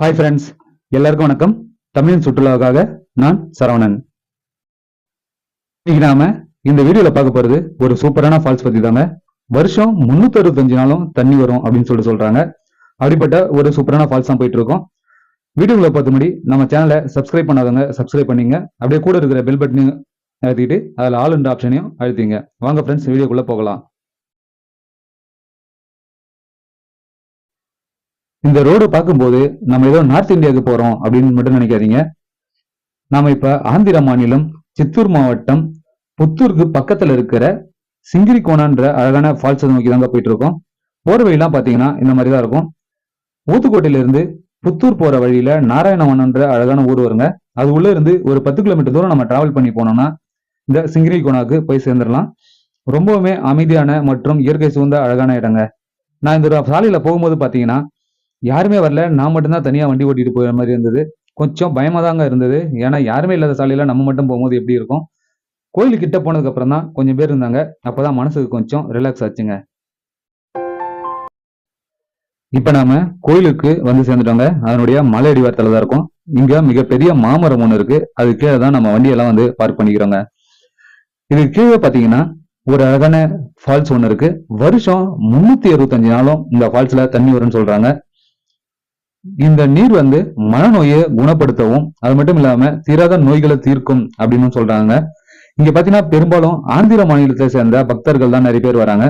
Hi friends எல்லாருக்கும் வணக்கம். தமிழின் சுற்றுலாவுக்காக நான் சரவணன். இன்னைக்கு நாம இந்த வீடியோல பார்க்க போறது ஒரு சூப்பரான ஃபால்ஸ் பத்தி தாங்க. வருஷம் முன்னூத்தி அறுபத்தஞ்சு நாளும் தண்ணி வரும் அப்படின்னு சொல்லிட்டு சொல்றாங்க. அப்படிப்பட்ட ஒரு சூப்பரான ஃபால்ஸ் தான் போயிட்டு இருக்கோம். வீடியோக்குள்ள பார்த்த முடி நம்ம சேனலை சப்ஸ்கிரைப் பண்ணாதவங்க சப்ஸ்கிரைப் பண்ணீங்க. அப்படியே கூட இருக்கிற பெல் பட்டனையும் அழுத்திட்டு அதில் ஆல் என்ற ஆப்ஷனையும் அழுத்திங்க. வாங்க ஃப்ரெண்ட்ஸ் வீடியோக்குள்ள போகலாம். இந்த ரோடு பார்க்கும்போது நம்ம ஏதோ நார்த் இந்தியாவுக்கு போறோம் அப்படின்னு மட்டும் நினைக்காதீங்க. நாம இப்ப ஆந்திர மாநிலம் சித்தூர் மாவட்டம் புத்தூருக்கு பக்கத்துல இருக்கிற சிங்கிரிகோணான்ற அழகான ஃபால்ஸ் நோக்கி தாங்க போயிட்டு இருக்கோம் போற வழியெல்லாம் பாத்தீங்கன்னா இந்த மாதிரி தான் இருக்கும். ஊத்துக்கோட்டையில இருந்து புத்தூர் போற வழியில நாராயணவனன்ற அழகான ஊர் வருங்க. அது உள்ள இருந்து ஒரு பத்து கிலோமீட்டர் தூரம் நம்ம டிராவல் பண்ணி போனோம்னா இந்த சிங்கிரிகோணாக்கு போய் சேர்ந்துடலாம். ரொம்பவுமே அமைதியான மற்றும் இயற்கை சூழ்ந்த அழகான இடங்க. நான் இந்த சாலையில போகும்போது பாத்தீங்கன்னா யாருமே வரல. நான் மட்டும்தான் தனியாக வண்டி ஓட்டிட்டு போகிற மாதிரி இருந்தது. கொஞ்சம் பயமாக தாங்க இருந்தது. ஏன்னா யாருமே இல்லாத சாலையில் நம்ம மட்டும் போகும்போது எப்படி இருக்கும்? கோயில் கிட்ட தான் கொஞ்சம் பேர் இருந்தாங்க. அப்போ தான் மனசுக்கு கொஞ்சம் ரிலாக்ஸ் ஆச்சுங்க. இப்போ நாம கோயிலுக்கு வந்து சேர்ந்துட்டோங்க. அதனுடைய மலை அடிவாரத்தில் தான் இருக்கும். இங்கே மிகப்பெரிய மாமரம் ஒன்று இருக்கு. அது கீழே தான் நம்ம வண்டியெல்லாம் வந்து பார்க் பண்ணிக்கிறோங்க. இது கீழே பார்த்தீங்கன்னா ஒரு அழகான ஃபால்ஸ் ஒன்று இருக்கு. வருஷம் முன்னூத்தி அறுபத்தஞ்சு நாளும் இந்த ஃபால்ஸ்ல தண்ணி வரும்னு சொல்றாங்க. இந்த நீர் வந்து மனநோயை குணப்படுத்தவும் அது மட்டும் இல்லாம தீராத நோய்களை தீர்க்கும் அப்படின்னு சொல்றாங்க. இங்க பாத்தீங்கன்னா பெரும்பாலும் ஆந்திர மாநிலத்தை சேர்ந்த பக்தர்கள் தான் நிறைய பேர் வராங்க.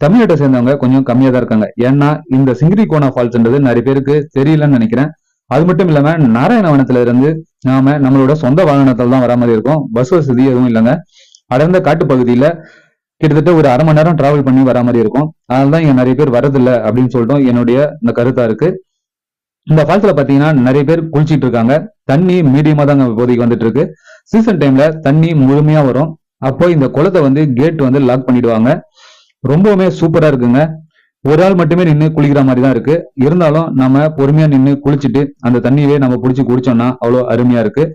தமிழ்நாட்டை சேர்ந்தவங்க கொஞ்சம் கம்மியா தான் இருக்காங்க. ஏன்னா இந்த சிங்கிரிகோணா ஃபால்ஸ்ன்றது நிறைய பேருக்கு தெரியலன்னு நினைக்கிறேன். அது மட்டும் இல்லாம நாராயணவனத்துல இருந்து நாம நம்மளோட சொந்த வாகனத்தில் தான் வர மாதிரி இருக்கும். பஸ் வசதி எதுவும் இல்லைங்க. அடர்ந்த காட்டு பகுதியில கிட்டத்தட்ட ஒரு அரை மணி நேரம் டிராவல் பண்ணி வர மாதிரி இருக்கும். அதனால தான் இங்க நிறைய பேர் வரதில்லை அப்படின்னு சொல்லிட்டு என்னுடைய இந்த கருத்தா இருக்கு. இந்த ஃபால்ஸ்ல பாத்தீங்கன்னா நிறைய பேர் குளிச்சிட்டு இருக்காங்க. தண்ணி மீடியமா தாங்க இப்போதைக்கு வந்துட்டு இருக்கு சீசன் டைம்ல தண்ணி முழுமையா வரும். அப்போ இந்த குளத்தை வந்து கேட் வந்து லாக் பண்ணிடுவாங்க. ரொம்பவுமே சூப்பரா இருக்குங்க. ஒரு ஆள் மட்டுமே நின்று குளிக்கிற மாதிரி தான் இருக்கு. இருந்தாலும் நம்ம பொறுமையா நின்று குளிச்சுட்டு அந்த தண்ணியவே நம்ம பிடிச்சி குடிச்சோம்னா அவ்வளோ அருமையா இருக்கு.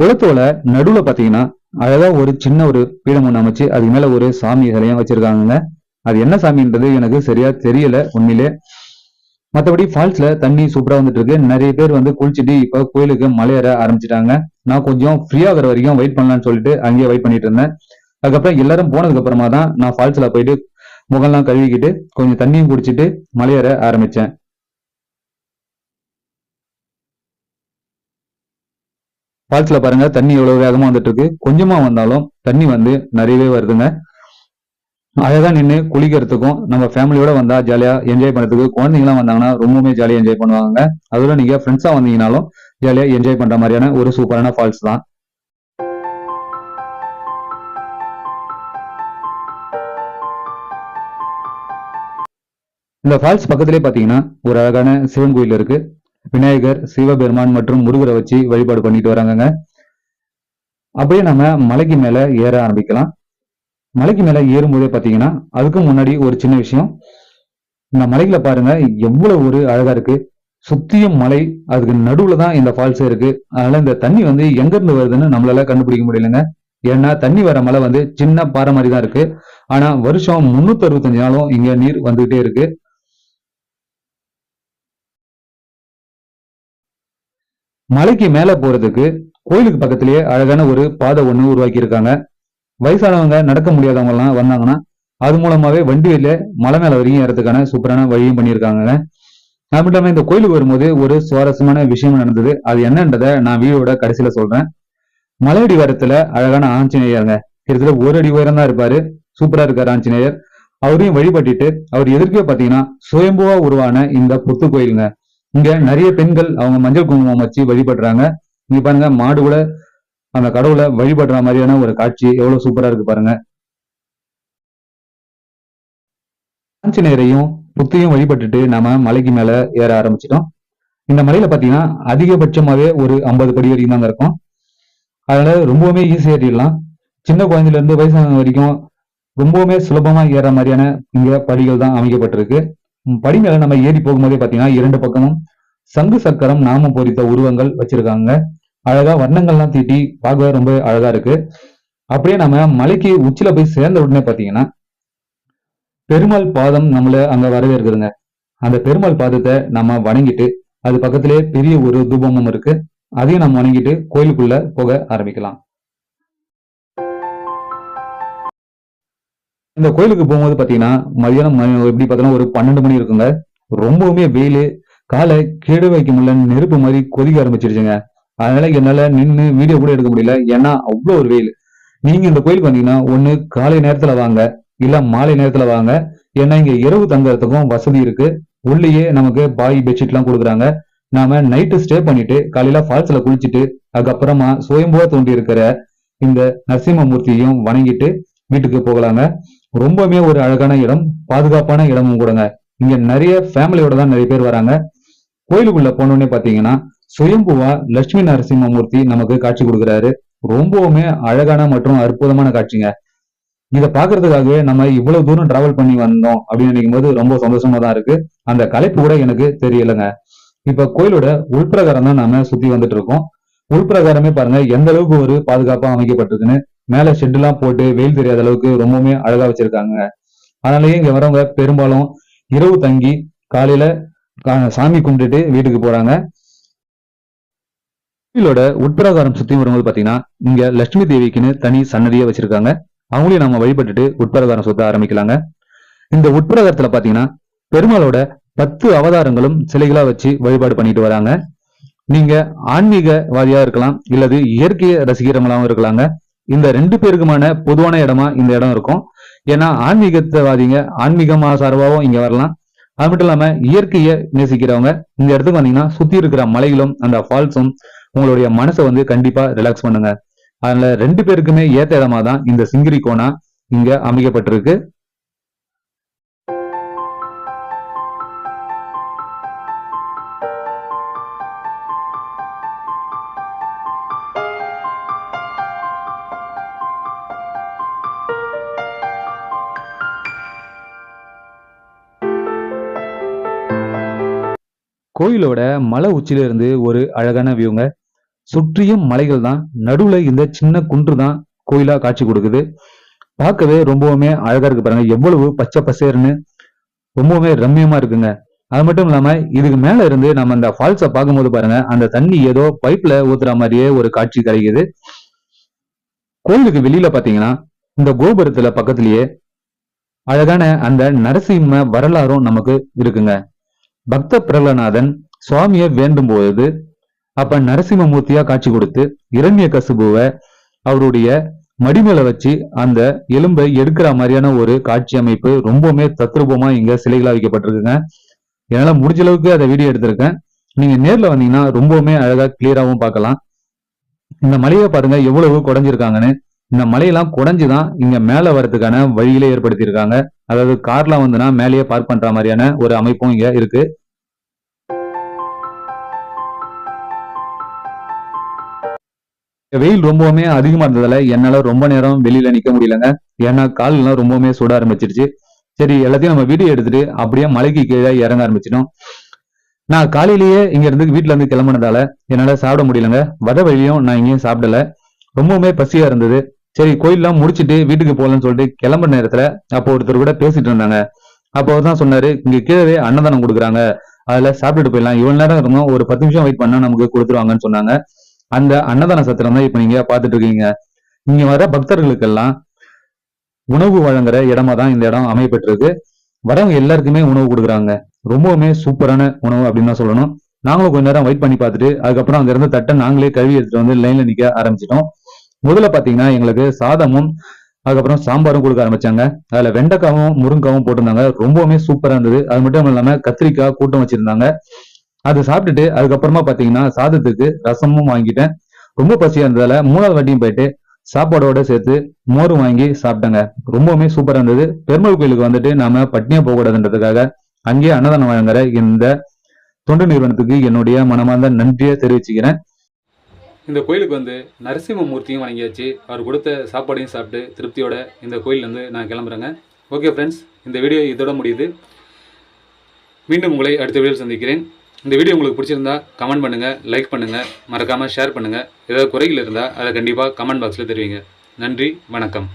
குளத்தோட நடுவுல பாத்தீங்கன்னா அழகா ஒரு சின்ன ஒரு பீடம் ஒண்ணு அமைச்சு அதுக்கு மேல ஒரு சாமி சிலையும் வச்சிருக்காங்க அது என்ன சாமின்றது எனக்கு சரியா தெரியல உண்மையிலே. மற்றபடி ஃபால்ஸ்ல தண்ணி சூப்பரா வந்துட்டு இருக்கு நிறைய பேர் வந்து குளிச்சுட்டு இப்ப கோயிலுக்கு மலையேற ஆரம்பிச்சிட்டாங்க. நான் கொஞ்சம் ஃப்ரீயாகிற வரைக்கும் வெயிட் பண்ணலாம்னு சொல்லிட்டு அங்கேயே வெயிட் பண்ணிட்டு இருந்தேன். அதுக்கப்புறம் எல்லாரும் போனதுக்கு அப்புறமா தான் நான் ஃபால்ஸ்ல போயிட்டு முகம்லாம் கழுவிக்கிட்டு கொஞ்சம் தண்ணியும் குடிச்சிட்டு மலையேற ஆரம்பிச்சேன். ஃபால்ஸ்ல பாருங்க தண்ணி எவ்வளவு வேகமா வந்துட்டு இருக்கு கொஞ்சமா வந்தாலும் தண்ணி வந்து நிறையவே வருதுங்க. அழகா நின்று குளிக்கிறதுக்கும் நம்ம ஃபேமிலியோட வந்தா ஜாலியா என்ஜாய் பண்றதுக்கு குழந்தைங்களாம் வந்தாங்கன்னா ரொம்பவுமே ஜாலியா என்ஜாய் பண்ணுவாங்க அதோட நீங்க ஃப்ரெண்ட்ஸா வந்தீங்கனாலும் ஜாலியா என்ஜாய் பண்ற மாதிரியான ஒரு சூப்பரான ஃபால்ஸ் தான். இந்த ஃபால்ஸ் பக்கத்திலே பாத்தீங்கன்னா ஒரு அழகான சிவன் கோயில் இருக்கு. விநாயகர் சிவபெருமான் மற்றும் முருகரை வச்சு வழிபாடு பண்ணிட்டு வராங்கங்க. அப்படியே நம்ம மலைக்கு மேல ஏற ஆரம்பிக்கலாம். மலைக்கு மேல ஏறும்போதே பாத்தீங்கன்னா அதுக்கு முன்னாடி ஒரு சின்ன விஷயம். இந்த மலைகளை பாருங்க எவ்வளவு ஒரு அழகா இருக்கு. சுத்தியும் மலை அதுக்கு நடுவுல தான் இந்த ஃபால்ஸ் இருக்கு. அதனால இந்த தண்ணி வந்து எங்க இருந்து வருதுன்னு நம்மளால கண்டுபிடிக்க முடியலங்க. ஏன்னா தண்ணி வர மலை வந்து சின்ன பாறை மாதிரி தான் இருக்கு. ஆனா வருஷம் முன்னூத்தி அறுபத்தஞ்சு நாளும் இங்க நீர் வந்துகிட்டே இருக்கு. மலைக்கு மேல போறதுக்கு கோயிலுக்கு பக்கத்திலேயே அழகான ஒரு பாதை ஒண்ணு உருவாக்கி இருக்காங்க வயசானவங்க நடக்க முடியாதவங்க எல்லாம் வந்தாங்கன்னா அது மூலமாவே வண்டியில மலை மேல வரைக்கும் ஏறதுக்கான சூப்பரான வழியும் பண்ணியிருக்காங்க. அது மட்டும் இல்லாம இந்த கோயிலுக்கு வரும்போது ஒரு சுவாரஸ்யமான விஷயம் நடந்தது. அது என்னன்றதை நான் வீடியோட கடைசியில சொல்றேன். மலையடி வாரத்துல அழகான ஆஞ்சநேயருங்க. கிட்டத்தட்ட ஒரு அடி உயரம் தான் இருப்பாரு. சூப்பரா இருக்காரு ஆஞ்சநேயர். அவரையும் வழிபட்டுட்டு அவர் எதிர்க்கே பாத்தீங்கன்னா சுயம்புவா உருவான இந்த புத்து கோயிலுங்க. இங்க நிறைய பெண்கள் அவங்க மஞ்சள் குங்குமம் வச்சு வழிபடுறாங்க. நீங்க பாருங்க மாடு கூட அந்த கடவுளை வழிபடுற மாதிரியான ஒரு காட்சி எவ்வளவு சூப்பரா இருக்கு பாருங்க. ஆஞ்சநேயரையும் புத்தையும் வழிபட்டுட்டு நாம மலைக்கு மேல ஏற ஆரம்பிச்சிட்டோம். இந்த மலையில பாத்தீங்கன்னா அதிகபட்சமாவே ஒரு ஐம்பது படி வரைக்கும் தாங்க இருக்கும். அதனால ரொம்பவுமே ஈஸியா ஏறிடலாம். சின்ன குழந்தையில இருந்து வயசான வரைக்கும் ரொம்பவுமே சுலபமா ஏற மாதிரியான இங்க படிகள் தான் அமைக்கப்பட்டிருக்கு. ம், படி மேல நம்ம ஏறி போகும்போதே பாத்தீங்கன்னா இரண்டு பக்கமும் சங்கு சக்கரம் நாமம் பொறித்த உருவங்கள் வச்சிருக்காங்க. அழகா வர்ணங்கள்லாம் தீட்டி பார்க்க ரொம்ப அழகா இருக்கு. அப்படியே நம்ம மலைக்கு உச்சில போய் சேர்ந்த உடனே பாத்தீங்கன்னா பெருமாள் பாதம் நம்மள அங்க வரவேற்கிறதுங்க அந்த பெருமாள் பாதத்தை நம்ம வணங்கிட்டு அது பக்கத்திலே பெரிய ஒரு தூபமும் இருக்கு. அதையும் நம்ம வணங்கிட்டு கோயிலுக்குள்ள போக ஆரம்பிக்கலாம். இந்த கோயிலுக்கு போகும்போது பார்த்தீங்கன்னா மதியானம் எப்படி பார்த்தோன்னா ஒரு பன்னெண்டு மணி இருக்குங்க. ரொம்பவுமே வெயில் காலை கீடு வைக்க முடியல நெருப்பு மாதிரி கொதிக்க ஆரம்பிச்சிருச்சுங்க. அதனால என்னால நின்று வீடியோ கூட எடுக்க முடியல. ஏன்னா அவ்வளோ ஒரு வெயில். நீங்க இந்த கோயிலுக்கு வந்தீங்கன்னா ஒன்று காலை நேரத்தில் வாங்க இல்ல மாலை நேரத்தில் வாங்க. ஏன்னா இங்க இரவு தங்குறதுக்கும் வசதி இருக்கு. உள்ளேயே நமக்கு பாய் பெட்ஷீட்லாம் கொடுக்குறாங்க. நாம நைட்டு ஸ்டே பண்ணிட்டு காலையில ஃபால்ஸ்ல குளிச்சுட்டு அதுக்கப்புறமா சுயம்புவா தோண்டி இருக்கிற இந்த நரசிம்மமூர்த்தியையும் வணங்கிட்டு வீட்டுக்கு போகலாங்க. ரொம்பவுமே ஒரு அழகான இடம் பாதுகாப்பான இடமும் கூடங்க. இங்க நிறைய ஃபேமிலியோட தான் நிறைய பேர் வராங்க. கோயிலுக்குள்ள போனோடனே பாத்தீங்கன்னா சுயம்புவா லட்சுமி நரசிம்மமூர்த்தி நமக்கு காட்சி கொடுக்குறாரு. ரொம்பவுமே அழகான மற்றும் அற்புதமான காட்சிங்க. இதை பாக்குறதுக்காகவே நம்ம இவ்வளவு தூரம் டிராவல் பண்ணி வந்தோம் அப்படின்னு நினைக்கும் போது ரொம்ப சந்தோஷமா தான் இருக்கு. அந்த கலைப்பு கூட எனக்கு தெரியலங்க. இப்ப கோயிலோட உள்பிரகாரம் தான் நாம சுத்தி வந்துட்டு இருக்கோம். உள்பிரகாரமே பாருங்க எந்த அளவுக்கு ஒரு பாதுகாப்பா அமைக்கப்பட்டிருக்குன்னு மேல ஷெட் எல்லாம் போட்டு வெயில் தெரியாத அளவுக்கு ரொம்பவுமே அழகா வச்சிருக்காங்க. அதனாலயே இங்க வரவங்க பெரும்பாலும் இரவு தங்கி காலையில சாமி கும்பிட்டுட்டு வீட்டுக்கு போறாங்க. கோயிலோட உட்பிரகாரம் சுத்தி வரும்போது பாத்தீங்கன்னா இங்க லட்சுமி தேவிக்குன்னு தனி சன்னதியே வச்சிருக்காங்க. அவங்களையும் நம்ம வழிபட்டுட்டு உட்பிரகாரம் சுத்த ஆரம்பிக்கலாங்க. இந்த உட்பிரகாரத்துல பாத்தீங்கன்னா பெருமாளோட பத்து அவதாரங்களும் சிலைகளா வச்சு வழிபாடு பண்ணிட்டு வராங்க. நீங்க ஆன்மீகவாதியா இருக்கலாம் இல்லது இயற்கையை ரசிக்கிறவங்களாவும் இருக்கலாங்க. இந்த ரெண்டு பேருக்குமான பொதுவான இடமா இந்த இடம் இருக்கும். ஏன்னா ஆன்மீகத்தைவாதிங்க ஆன்மீகமா சார்பாவும் இங்க வரலாம். அது மட்டும் இல்லாம இயற்கையை நேசிக்கிறவங்க இந்த இடத்துக்கு வந்தீங்கன்னா சுத்தி இருக்கிற மலைகளும் அந்த ஃபால்ஸும் உங்களுடைய மனசை வந்து கண்டிப்பா ரிலாக்ஸ் பண்ணுங்க. அதனால ரெண்டு பேருக்குமே ஏத்த இடமா தான் இந்த சிங்கிரி கோணா இங்க அமைக்கப்பட்டிருக்கு. கோயிலோட மலை உச்சியில இருந்து ஒரு அழகான வியூங்க சுற்றியும் மலைகள் தான். நடுவுல இந்த சின்ன குன்று தான் கோயிலா காட்சி கொடுக்குது. பார்க்கவே ரொம்பவுமே அழகா இருக்கு பாருங்க. எவ்வளவு பச்சை பசேர்னு ரொம்பவுமே ரம்மியமா இருக்குங்க. அது மட்டும் இல்லாம இதுக்கு மேல இருந்து நம்ம அந்த ஃபால்ஸை பார்க்கும்போது பாருங்க. அந்த தண்ணி ஏதோ பைப்ல ஊத்துற மாதிரியே ஒரு காட்சி கிடைக்குது கோயிலுக்கு வெளியில பாத்தீங்கன்னா இந்த கோபுரத்துல பக்கத்திலேயே அழகான அந்த நரசிம்ம வரலாறும் நமக்கு இருக்குங்க. பக்த பிரலநாதன் சுவாமியை வேண்டும் போது அப்ப நரசிம்மமூர்த்தியா காட்சி கொடுத்து இரண்ய கசுபுவை அவருடைய மடிமேல வச்சு அந்த எலும்பை எடுக்கிற மாதிரியான ஒரு காட்சி அமைப்பு ரொம்பவுமே தத்ரூபமா இங்க சிலைகளா வைக்கப்பட்டிருக்குங்க. என்னால முடிஞ்ச அளவுக்கு அதை வீடியோ எடுத்திருக்கேன். நீங்க நேர்ல வந்தீங்கன்னா ரொம்பவுமே அழகா கிளியராவும் பார்க்கலாம். இந்த மலையை பாருங்க எவ்வளவு குறைஞ்சிருக்காங்கன்னு இந்த மலையெல்லாம் குறைஞ்சுதான் இங்க மேல வர்றதுக்கான வழியிலே ஏற்படுத்தியிருக்காங்க. அதாவது கார்லாம் வந்துன்னா மேலேயே பார்க் பண்ற மாதிரியான ஒரு அமைப்பும் இங்க இருக்கு. வெயில் ரொம்பவுமே அதிகமா இருந்ததால என்னால ரொம்ப நேரம் வெளியில நிக்க முடியலங்க. ஏன்னா கால் எல்லாம் ரொம்பவுமே சுட ஆரம்பிச்சிருச்சு. சரி எல்லாத்தையும் நம்ம வீடியோ எடுத்துட்டு அப்படியே மலைக்கு கீழே இறங்க ஆரம்பிச்சிடும் நான் காலையிலேயே இங்க இருந்து வீட்டுல இருந்து கிளம்புனதால என்னால சாப்பிட முடியலங்க. வத வழியும் நான் இங்கேயும் சாப்பிடல. ரொம்பவுமே பசியா இருந்தது. சரி கோயில்லாம் முடிச்சிட்டு வீட்டுக்கு போகலான்னு சொல்லிட்டு கிளம்புற நேரத்துல அப்போ ஒருத்தர் கூட பேசிட்டு இருந்தாங்க. அப்போ அவர் தான் சொன்னாரு இங்க கீழே அன்னதானம் கொடுக்குறாங்க. அதுல சாப்பிட்டுட்டு போயிடலாம். இவ்வளவு நேரம் இருந்தோம் ஒரு பத்து நிமிஷம் வெயிட் பண்ணா நமக்கு கொடுத்துருவாங்கன்னு சொன்னாங்க. அந்த அன்னதான சத்திரம் தான் இப்ப நீங்க பாத்துட்டு இருக்கீங்க. இங்க வர பக்தர்களுக்கெல்லாம் உணவு வழங்குற இடமா தான் இந்த இடம் அமையப்பட்டிருக்கு. வரவங்க எல்லாருக்குமே உணவு கொடுக்குறாங்க. ரொம்பவுமே சூப்பரான உணவு அப்படின்னு தான் சொல்லணும். நாங்களும் கொஞ்ச நேரம் வெயிட் பண்ணி பார்த்துட்டு அதுக்கப்புறம் அங்க இருந்து தட்டை நாங்களே கழுவி எடுத்துட்டு வந்து லைன்ல நிக்க ஆரம்பிச்சிட்டோம். முதல்ல பாத்தீங்கன்னா எங்களுக்கு சாதமும் அதுக்கப்புறம் சாம்பாரும் கொடுக்க ஆரம்பிச்சாங்க. அதுல வெண்டைக்காவும் முருங்காவும் போட்டிருந்தாங்க. ரொம்பவுமே சூப்பரா இருந்தது. அது மட்டும் இல்லாம கத்திரிக்காய் கூட்டம் வச்சிருந்தாங்க. அது சாப்பிட்டுட்டு அதுக்கப்புறமா பாத்தீங்கன்னா சாதத்துக்கு ரசமும் வாங்கிட்டேன். ரொம்ப பசியா இருந்ததால மூணாவது வாட்டியும் போயிட்டு சாப்பாடோட சேர்த்து மோர் வாங்கி சாப்பிட்டேங்க. ரொம்பவுமே சூப்பரா இருந்தது. பெருமாள் கோயிலுக்கு வந்துட்டு நாம பட்னியா போகக்கூடாதுன்றதுக்காக அங்கேயே அன்னதானம் வழங்குற இந்த தொண்டு நிறுவனத்துக்கு என்னுடைய மனமார்ந்த நன்றியை தெரிவிச்சுக்கிறேன். இந்த கோயிலுக்கு வந்து நரசிம்ம மூர்த்தியும் வணங்கியாச்சு. அவர் கொடுத்த சாப்பாடையும் சாப்பிட்டு திருப்தியோட இந்த கோயிலேருந்து நான் கிளம்புறேங்க. ஓகே ஃப்ரெண்ட்ஸ் இந்த வீடியோ இதோட முடியுது. மீண்டும் உங்களை அடுத்த வீடியோவில் சந்திக்கிறேன். இந்த வீடியோ உங்களுக்கு பிடிச்சிருந்தா கமெண்ட் பண்ணுங்கள் லைக் பண்ணுங்கள் மறக்காமல் ஷேர் பண்ணுங்கள் ஏதாவது குறைகள் இருந்தால் அதை கண்டிப்பாக கமெண்ட் பாக்ஸில் தெரிவிங்க. நன்றி வணக்கம்.